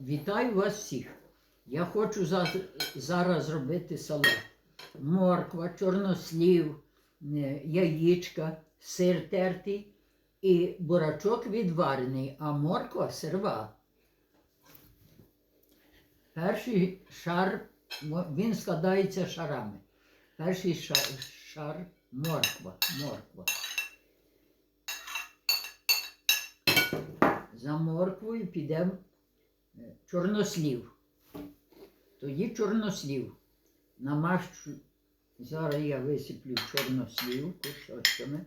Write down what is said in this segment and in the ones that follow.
Вітаю вас всіх. Я хочу за- зараз зробити салат. Морква, чорнослів, е, яєчка, сир тертий і бурачок відварений, а морква сирва. Перший шар, він складається шарами. Перший шар, шар морква. морква. За морквою піде е, чорнослів. Тоді чорнослів. Намащу. Зараз я висиплю чорнослів кусочками.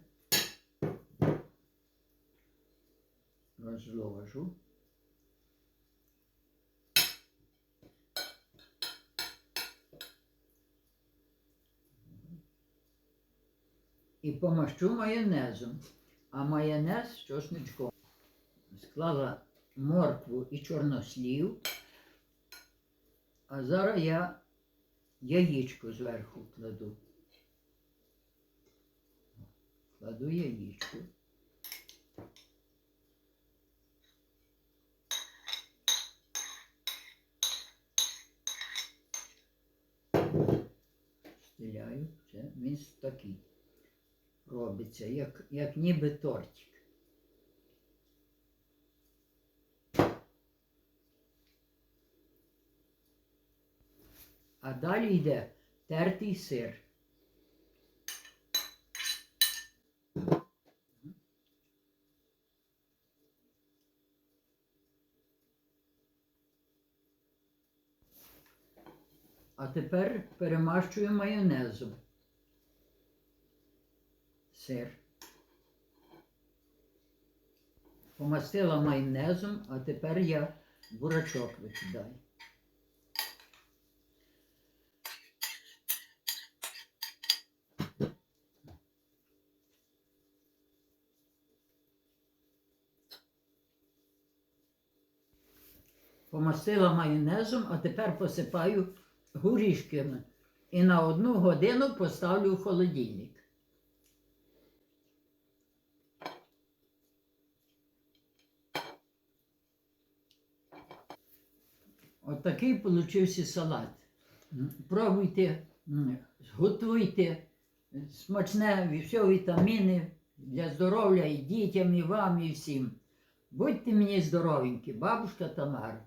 Розложу. І помащу майонезом. А майонез чосничком. Склала моркву і чорнослів. А зараз я яєчко зверху кладу. Кладу яєчко. Стиляю. Це він такий робиться, як, як ніби тортик. А далі йде тертий сир. А тепер перемащую майонезом. Сир. Помастила майонезом, а тепер я бурачок викидаю. Помастила майонезом, а тепер посипаю горішками. І на одну годину поставлю в холодильник. Отакий получився салат. Пробуйте, готуйте. Смачне, все вітаміни для здоров'я і дітям, і вам, і всім. Будьте мені здоровенькі, бабушка Тамара.